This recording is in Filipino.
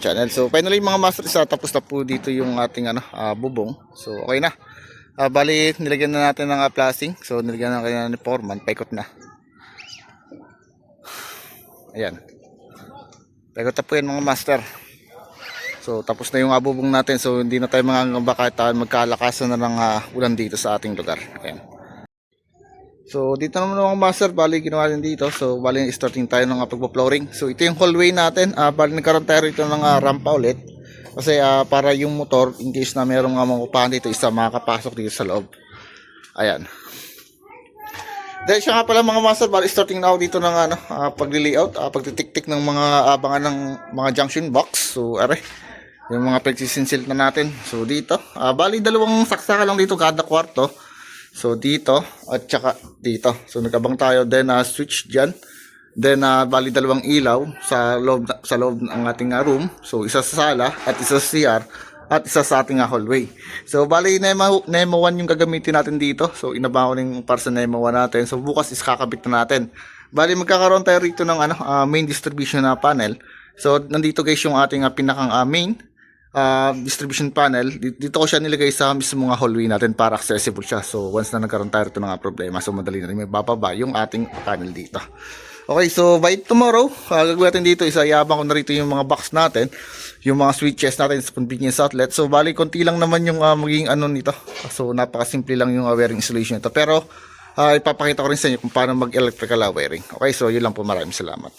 channel. So finally mga master isa tapos na po dito yung ating ano ah, bubong. So okay na. Ah, bali nilagyan na natin ng uh. So nilagyan na kanya ni foreman, paikot na. Ayan. Paikot na po yan mga master. So tapos na yung ah, bubong natin. So hindi na tayo mangangamba kahit ah, magkalakasan na ng ah, ulan dito sa ating lugar. Ayan. So dito naman mga master, bali ginawa din dito. So bali starting tayo ng uh, pagpa-flooring. So ito yung hallway natin. Ah, bali nagkaroon tayo rito ng uh, rampa ulit. Kasi ah, para yung motor, in case na mayroong uh, mga dito, isa makakapasok dito sa loob. Ayan. Dahil siya nga pala mga master, bali starting na ako dito ng ano, ah, pagli-layout, ah, pagtitik-tik ng mga abangan ng mga junction box. So are, yung mga pagsisinsil na natin. So dito, ah, bali dalawang saksakan lang dito kada kwarto. So dito at saka dito. So nagabang tayo then uh, switch diyan. Then uh, bali dalawang ilaw sa loob na- sa loob ng ating uh, room. So isa sa sala at isa sa CR at isa sa ating uh, hallway. So bali Nemo Nemo 1 yung gagamitin natin dito. So inaba ko ng para sa Nemo 1 natin. So bukas is kakabit na natin. Bali magkakaroon tayo rito ng ano uh, main distribution na panel. So nandito guys yung ating uh, pinakang uh, main uh, distribution panel, di- dito ko siya nilagay sa mismo mga hallway natin para accessible siya. So, once na nagkaroon tayo ito ng problema, so madali na rin may bababa yung ating panel dito. Okay, so by tomorrow, uh, gagawin natin dito, isa yabang ko na rito yung mga box natin, yung mga switches natin sa convenience outlet. So, bali, konti lang naman yung uh, magiging ano nito. So, napakasimple lang yung uh, wiring installation nito. Pero, uh, ipapakita ko rin sa inyo kung paano mag-electrical uh, wiring. Okay, so yun lang po. Maraming salamat.